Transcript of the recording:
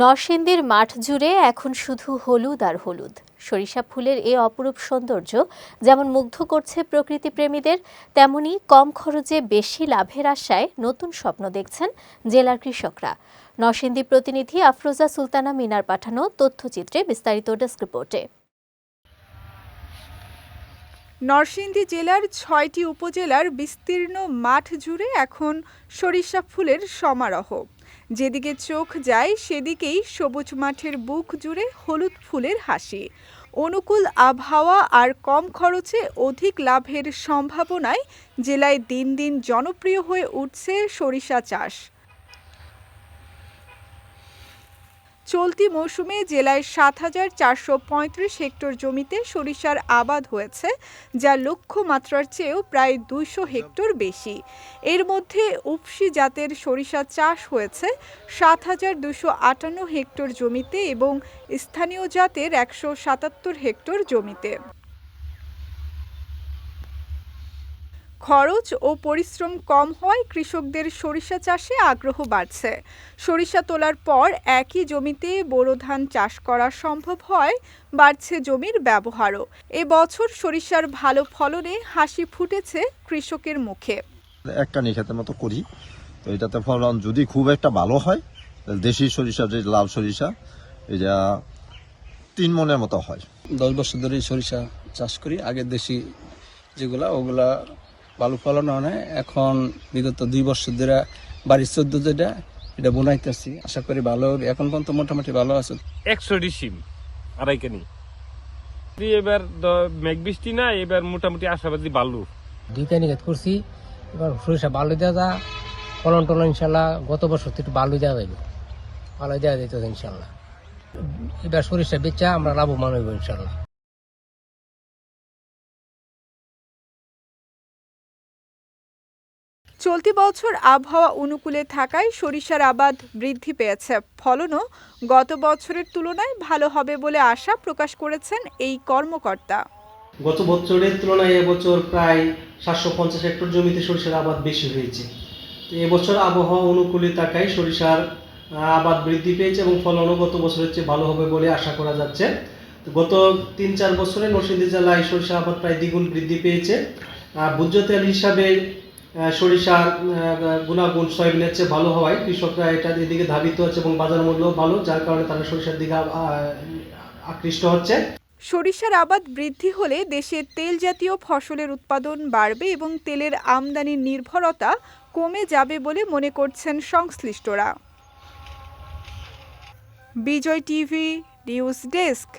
নরসিংদীর মাঠ জুড়ে এখন শুধু হলুদ আর হলুদ। সরিষা ফুলের এই অপরূপ সৌন্দর্য যেমন মুগ্ধ করছে প্রকৃতি প্রেমীদের তেমনি কম খরচে বেশি লাভের আশায় নতুন স্বপ্ন দেখছেন জেলার কৃষকরা। নরসিংদী প্রতিনিধি আফরোজা সুলতানা মিনার পাঠানো তথ্যচিত্রে বিস্তারিত ডেস্ক রিপোর্টে। নরসিংদী জেলার ছয়টি উপজেলার বিস্তীর্ণ মাঠ জুড়ে এখন সরিষা ফুলের সমারোহ। যেদিকে চোখ যায়, সেদিকেই সবুজ মাঠের বুক জুড়ে হলুদ ফুলের হাসি। অনুকূল আবহাওয়া আর কম খরচে অধিক লাভের সম্ভাবনায় জেলায় দিন দিন জনপ্রিয় হয়ে উঠছে সরিষা চাষ। চলতি মৌসুমে জেলায় সাত হাজার চারশো পঁয়ত্রিশ হেক্টর জমিতে সরিষার আবাদ হয়েছে, যা লক্ষ্যমাত্রার চেয়েও প্রায় দুইশো হেক্টর বেশি। এর মধ্যে উপসি জাতের সরিষা চাষ হয়েছে সাত হাজার দুশো আটান্ন হেক্টর জমিতে এবং স্থানীয় জাতের একশো সাতাত্তর হেক্টর জমিতে। খরচ ও পরিশ্রম কম হওয়ায় কৃষকদের সরিষা চাষে আগ্রহ বাড়ছে। সরিষা তোলার পর একই জমিতে বোরো ধান চাষ করা সম্ভব হয় বাড়ছে জমির ব্যবহারও। এবছর সরিষার ভালো ফলনে হাসি ফুটেছে কৃষকের মুখে। একটা নিখাতের মতো করি তো এটাতে ফলন যদি খুব একটা ভালো হয় দেশি সরিষা যে লাল সরিষা এটা তিন মনের মতো হয়। দশ বছর ধরে সরিষা চাষ করি আগে দেশি যেগুলা ওগুলা ভালো ফলন হয় এখন বিগত দুই বছর ধরে বাড়ির চোদ্দ যেটা এটা বোনাইতেছি। আশা করি ভালো হবে। এখন পর্যন্ত মোটামুটি ভালো আছে। একশো ডিসিম আড়াই কেনি। এবার মেঘ বৃষ্টি না এবার মোটামুটি আশাবাদী বালু। দুই কানি গাছ করছি। এবার সরিষা বালু দেওয়া যা ফলন টলন ইনশাল্লাহ গত বছর তো একটু বালু দেওয়া যাবে বালু দেওয়া যেত ইনশাল্লাহ। এবার সরিষা বেচা আমরা লাভবান হইব ইনশাল্লাহ। চলতি বছর আবহাওয়া অনুকূলে থাকায় সরিষার আবাদ বৃদ্ধি পেয়েছে। ফলনও গত বছরের তুলনায় ভালো হবে বলে আশা প্রকাশ করেছেন এই কর্মকর্তা। গত বছরের তুলনায় এবছর প্রায় সাতশো পঞ্চাশ হেক্টর জমিতে সরিষার আবাদ বেশি হয়েছে। এবছর আবহাওয়া অনুকূলে থাকায় সরিষার আবাদ বৃদ্ধি পেয়েছে এবং ফলনও গত বছরের চেয়ে ভালো হবে বলে আশা করা যাচ্ছে। গত তিন চার বছরে নরসিংদী জেলায় সরিষা আবাদ প্রায় দ্বিগুণ বৃদ্ধি পেয়েছে। ভোজ্য তেল হিসাবে সরিষার গুণাগুণ সয়াবিনের চেয়ে ভালো হওয়ায় কৃষকরা এটা এদিকে ধাবিত হচ্ছে এবং বাজার মূল্য ভালো, যার কারণে তারা সরিষার দিকে আকৃষ্ট হচ্ছে। সরিষার আবাদ বৃদ্ধি হলে দেশে তেল জাতীয় ফসলের উৎপাদন বাড়বে এবং তেলের আমদানির নির্ভরতা কমে যাবে বলে মনে করছেন সংশ্লিষ্টরা। Vijay TV, news desk.